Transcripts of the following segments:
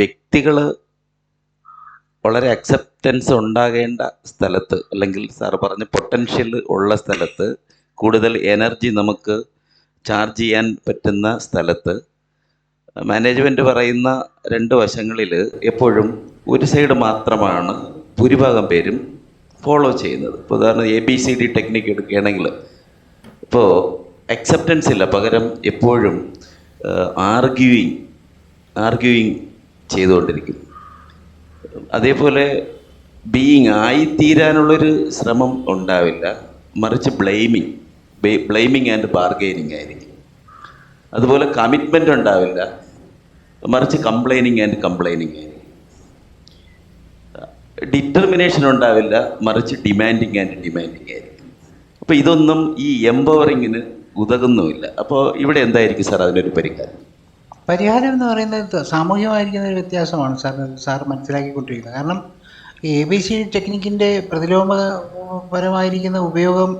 വ്യക്തികൾ വളരെ അക്സെപ്റ്റൻസ് ഉണ്ടാകേണ്ട സ്ഥലത്ത് അല്ലെങ്കിൽ സാർ പറഞ്ഞ പൊട്ടൻഷ്യൽ ഉള്ള സ്ഥലത്ത് കൂടുതൽ എനർജി നമുക്ക് ചാർജ് ചെയ്യാൻ പറ്റുന്ന സ്ഥലത്ത് മാനേജ്മെന്റ് പറയുന്ന രണ്ട് വശങ്ങളിൽ എപ്പോഴും ഒരു സൈഡ് മാത്രമാണ് ഭൂരിഭാഗം പേരും ഫോളോ ചെയ്യുന്നത്. ഇപ്പോൾ ഉദാഹരണം A B C D technique എടുക്കുകയാണെങ്കിൽ ഇപ്പോൾ അക്സെപ്റ്റൻസ് ഇല്ല. പകരം എപ്പോഴും ആർഗ്യൂയിങ് ആർഗ്യൂയിങ് ചെയ്തുകൊണ്ടിരിക്കും അതേപോലെ ബീയിങ് ആയിത്തീരാനുള്ളൊരു ശ്രമം ഉണ്ടാവില്ല. മറിച്ച് ബ്ലെയിമിങ് ബ്ലെയിമിങ് ആൻഡ് ബാർഗെയിനിങ് ആയിരിക്കും. അതുപോലെ കമ്മിറ്റ്മെന്റ് ഉണ്ടാവില്ല. മറിച്ച് കംപ്ലൈനിങ് ആൻഡ് കംപ്ലൈനിങ് ആയിരിക്കും. ഡിറ്റർമിനേഷൻ ഉണ്ടാവില്ല മറിച്ച് ഡിമാൻഡിങ് ആൻഡ് ഡിമാൻഡിങ് ആയിരിക്കും. അപ്പോൾ ഇതൊന്നും ഈ എംപവറിങ്ങിന് ഉതകുന്നുമില്ല. അപ്പോൾ ഇവിടെ എന്തായിരിക്കും സാർ അതിനൊരു പരിഹാരം? പരിഹാരം എന്ന് പറയുന്നത് സാമൂഹികമായിരിക്കുന്ന ഒരു വ്യത്യാസമാണ് സാർ സാർ മനസ്സിലാക്കിക്കൊണ്ടിരിക്കുന്നത്. കാരണം എ ബി സി ടെക്നിക്കിന്റെ പ്രതിലോമപരമായിരിക്കുന്ന ഉപയോഗം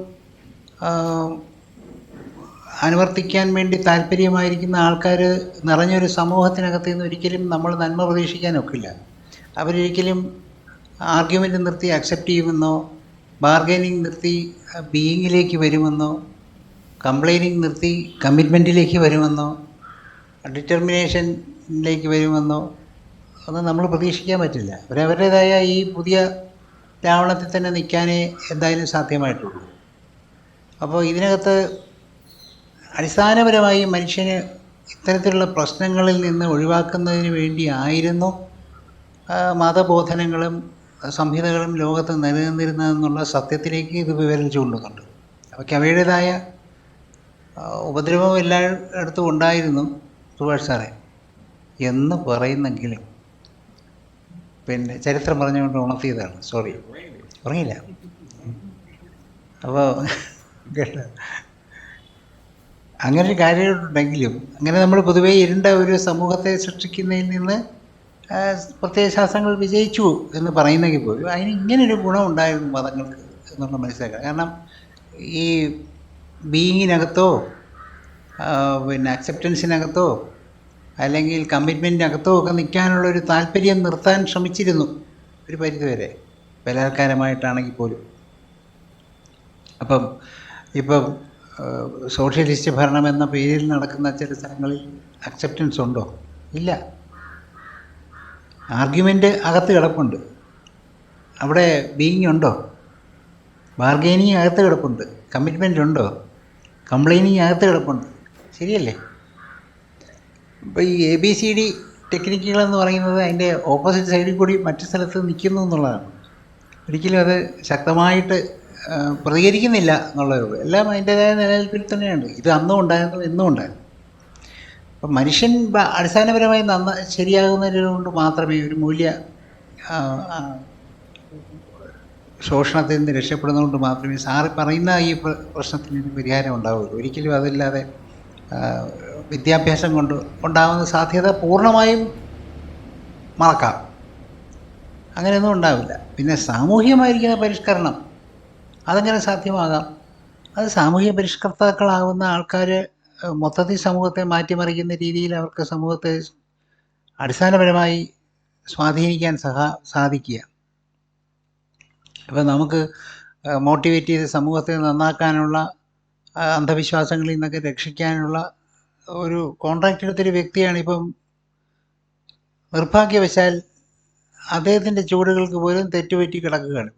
അനുവർത്തിക്കാൻ വേണ്ടി താല്പര്യമായിരിക്കുന്ന ആൾക്കാർ നിറഞ്ഞൊരു സമൂഹത്തിനകത്ത് നിന്ന് ഒരിക്കലും നമ്മൾ നന്മ പ്രതീക്ഷിക്കാനൊക്കില്ല. അവരൊരിക്കലും ആർഗ്യുമെന്റ് നിർത്തി അക്സെപ്റ്റ് ചെയ്യുമെന്നോ ബാർഗൈനിങ് നിർത്തി ബീയിങ്ങിലേക്ക് വരുമെന്നോ കംപ്ലൈനിങ് നിർത്തി കമ്മിറ്റ്മെന്റിലേക്ക് വരുമെന്നോ ഡിറ്റർമിനേഷനിലേക്ക് വരുമെന്നോ ഒന്നും നമ്മൾ പ്രതീക്ഷിക്കാൻ പറ്റില്ല. അവരവരുടേതായ ഈ പുതിയ രാവണത്തിൽ തന്നെ നിൽക്കാനേ എന്തായാലും സാധ്യമായിട്ടുള്ളൂ. അപ്പോൾ ഇതിനകത്ത് അടിസ്ഥാനപരമായി മനുഷ്യന് ഇത്തരത്തിലുള്ള പ്രശ്നങ്ങളിൽ നിന്ന് ഒഴിവാക്കുന്നതിന് വേണ്ടി ആയിരുന്നു ആ, മതബോധനങ്ങളും സംഹിതകളും ലോകത്ത് നിലനിന്നിരുന്നതെന്നുള്ള സത്യത്തിലേക്ക് ഇത് വിവരം ചൂണ്ടുന്നുണ്ട്. അവയ്ക്ക് അവയുടേതായ ഉപദ്രവം എല്ലായിടത്തും ഉണ്ടായിരുന്നു. സുഭാഷ് സാറേ എന്ന് പറയുന്നെങ്കിലും പിന്നെ ചരിത്രം പറഞ്ഞുകൊണ്ട് ഉണർത്തിയതാണ്. സോറി ഉറങ്ങിയില്ല? അപ്പോൾ അങ്ങനെ ഒരു കാര്യമുണ്ടെങ്കിലും അങ്ങനെ നമ്മൾ പൊതുവേ ഇരുണ്ട ഒരു സമൂഹത്തെ സൃഷ്ടിക്കുന്നതിൽ നിന്ന് പ്രത്യേക പ്രത്യയ ശാസ്ത്രങ്ങൾ വിജയിച്ചു എന്ന് പറയുന്നെങ്കിൽ പോലും അതിന് ഇങ്ങനൊരു ഗുണം ഉണ്ടായിരുന്നു മതങ്ങൾക്ക് എന്നുള്ള മനസ്സിലാക്കുക കാരണം ഈ ബീയിങ്ങിനകത്തോ പിന്നെ അക്സെപ്റ്റൻസിനകത്തോ അല്ലെങ്കിൽ കമ്മിറ്റ്മെന്റിനകത്തോ ഒക്കെ നിൽക്കാനുള്ള ഒരു താല്പര്യം നിർത്താൻ ശ്രമിച്ചിരുന്നു ഒരു പരിധിവരെ. ബലാത്കാരമായിട്ടാണെങ്കിൽ പോലും. അപ്പം ഇപ്പം സോഷ്യലിസ്റ്റ് ഭരണം എന്ന പേരിൽ നടക്കുന്ന ചില സ്ഥലങ്ങളിൽ അക്സെപ്റ്റൻസ് ഉണ്ടോ? ഇല്ല. ആർഗ്യുമെന്റ് അകത്ത് കിടപ്പുണ്ട്. അവിടെ ബീയിങ് ഉണ്ടോ? ബാർഗെയിനിങ് അകത്ത് കിടപ്പുണ്ട്. കമ്മിറ്റ്മെന്റ് ഉണ്ടോ? കംപ്ലൈനിങ് അകത്ത് കിടപ്പുണ്ട്. ശരിയല്ലേ? ഇപ്പോൾ ഈ എ ബി സി ഡി ടെക്നിക്കുകളെന്ന് പറയുന്നത് അതിന്റെ ഓപ്പോസിറ്റ് സൈഡിൽ കൂടി മറ്റു സ്ഥലത്ത് നിൽക്കുന്നു എന്നുള്ളതാണ്. ഒരിക്കലും അത് ശക്തമായിട്ട് പ്രതികരിക്കുന്നില്ല എന്നുള്ളതേ എല്ലാം അതിന്റേതായ നിലനിൽപ്പിൽ തന്നെയുണ്ട് ഇത് അന്നും ഉണ്ടായിരുന്നു ഇന്നും ഉണ്ടായിരുന്നു. അപ്പം മനുഷ്യൻ അടിസ്ഥാനപരമായി നന്ന ശരിയാകുന്നതിനുകൊണ്ട് മാത്രമേ ഒരു മൂല്യ ശോഷണത്തിൽ നിന്ന് രക്ഷപ്പെടുന്നതുകൊണ്ട് മാത്രമേ സാറ് പറയുന്ന ഈ പ്ര- പ്രശ്നത്തിന് പരിഹാരം ഉണ്ടാവുള്ളൂ ഒരിക്കലും അതില്ലാതെ വിദ്യാഭ്യാസം കൊണ്ട് ഉണ്ടാകുന്ന സാധ്യത പൂർണമായും മറക്കാം. അങ്ങനെയൊന്നും ഉണ്ടാവില്ല. പിന്നെ സാമൂഹികമായിരിക്കുന്ന പരിഷ്കരണം അതെങ്ങനെ സാധ്യമാകാം? അത് സാമൂഹ്യ പരിഷ്കർത്താക്കളാകുന്ന ആൾക്കാർ മൊത്തത്തിൽ സമൂഹത്തെ മാറ്റിമറിക്കുന്ന രീതിയിൽ അവർക്ക് സമൂഹത്തെ അടിസ്ഥാനപരമായി സ്വാധീനിക്കാൻ സഹാ സാധിക്കുക. ഇപ്പം നമുക്ക് മോട്ടിവേറ്റ് ചെയ്ത് സമൂഹത്തെ നന്നാക്കാനുള്ള അന്ധവിശ്വാസങ്ങളിൽ നിന്നൊക്കെ രക്ഷിക്കാനുള്ള ഒരു കോൺട്രാക്റ്റ് എടുത്തൊരു വ്യക്തിയാണ് ഇപ്പം നിർഭാഗ്യവശാൽ അദ്ദേഹത്തിന്റെ ചുവടുകൾക്ക് പോലും തെറ്റുപറ്റി കിടക്കുകയാണ് ഇപ്പം.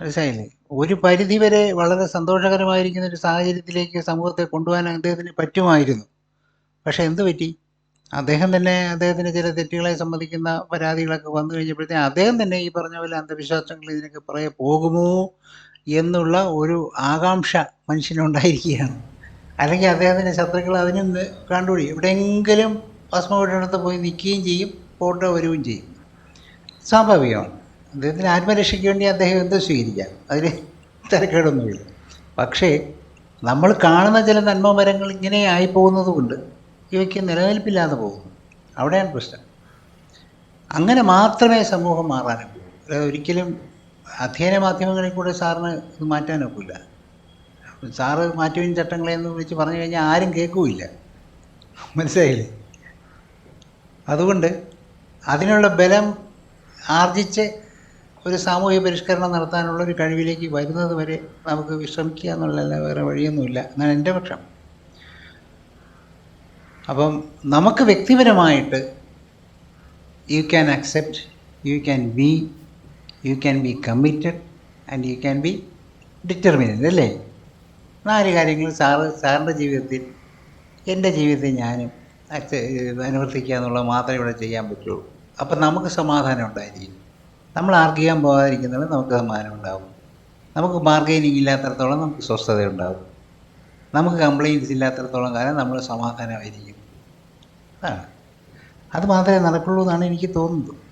മനസ്സിലായില്ലേ? ഒരു പരിധിവരെ വളരെ സന്തോഷകരമായിരിക്കുന്ന ഒരു സാഹചര്യത്തിലേക്ക് സമൂഹത്തെ കൊണ്ടുപോകാൻ അദ്ദേഹത്തിന് പറ്റുമായിരുന്നു. പക്ഷെ എന്ത് പറ്റി? അദ്ദേഹം തന്നെ അദ്ദേഹത്തിന് ചില തെറ്റുകളെ സംബന്ധിക്കുന്ന പരാതികളൊക്കെ വന്നു കഴിഞ്ഞപ്പോഴത്തേക്കും അദ്ദേഹം തന്നെ ഈ പറഞ്ഞ പോലെ അന്ധവിശ്വാസങ്ങൾ ഇതിനൊക്കെ പുറകെ പോകുമോ? എന്നുള്ള ഒരു ആകാംക്ഷ മനുഷ്യനുണ്ടായിരിക്കുകയാണ്. അല്ലെങ്കിൽ അദ്ദേഹത്തിന്റെ ശത്രുക്കൾ അതിന് കണ്ടുപിടിക്കും. എവിടെയെങ്കിലും ഭസ്മപീഠനത്ത് പോയി നിൽക്കുകയും ചെയ്യും ഫോട്ടോ വരികയും ചെയ്യും. സ്വാഭാവികമാണ്. അദ്ദേഹത്തിന് ആത്മരക്ഷയ്ക്ക് വേണ്ടി അദ്ദേഹം എന്ത് സ്വീകരിക്കാം. അതിൽ തിരക്കേടൊന്നുമില്ല. പക്ഷേ നമ്മൾ കാണുന്ന ചില നന്മമരങ്ങൾ ഇങ്ങനെ ആയി പോകുന്നത് കൊണ്ട് ഇവയ്ക്ക് നിലനിൽപ്പില്ലാതെ പോകുന്നു. അവിടെയാണ് പ്രശ്നം. അങ്ങനെ മാത്രമേ സമൂഹം മാറാനും അല്ലാതെ ഒരിക്കലും അധ്യയന മാധ്യമങ്ങളിൽ കൂടെ സാറിന് ഇത് മാറ്റാനൊക്കില്ല സാറ് മാറ്റുവിൻ ചട്ടങ്ങളെ എന്ന് വിളിച്ച് പറഞ്ഞു കഴിഞ്ഞാൽ ആരും കേൾക്കുമില്ല മനസ്സിലായില്ലേ? അതുകൊണ്ട് അതിനുള്ള ബലം ആർജിച്ച് ഒരു സാമൂഹിക പരിഷ്കരണം നടത്താനുള്ള ഒരു കഴിവിലേക്ക് വരുന്നത് വരെ നമുക്ക് വിശ്രമിക്കുക എന്നുള്ളതല്ല വേറെ വഴിയൊന്നുമില്ല. എന്നാണ് എന്റെ പക്ഷം. അപ്പം നമുക്ക് വ്യക്തിപരമായിട്ട് you can accept you can be you can be committed and you can be determinant അല്ലേ? നാല് കാര്യങ്ങൾ സാറ് സാറിന്റെ ജീവിതത്തിൽ എന്റെ ജീവിതത്തിൽ ഞാനും അനുവർത്തിക്കുക എന്നുള്ളത് മാത്രമേ ഇവിടെ ചെയ്യാൻ പറ്റുള്ളൂ. അപ്പം നമുക്ക് സമാധാനം ഉണ്ടായിരിക്കും. നമ്മൾ ആർക്ക് ചെയ്യാൻ പോകാതിരിക്കുന്നത് നമുക്ക് സമാധാനം ഉണ്ടാകും നമുക്ക് ബാർഗൈനിങ് ഇല്ലാത്തടത്തോളം നമുക്ക് സ്വസ്ഥത ഉണ്ടാകും നമുക്ക് കംപ്ലയിൻസ് ഇല്ലാത്തടത്തോളം കാലം നമ്മൾ സമാധാനമായിരിക്കും. അതാണ്. അത് മാത്രമേ നടക്കുള്ളൂ എന്നാണ് എനിക്ക് തോന്നുന്നത്.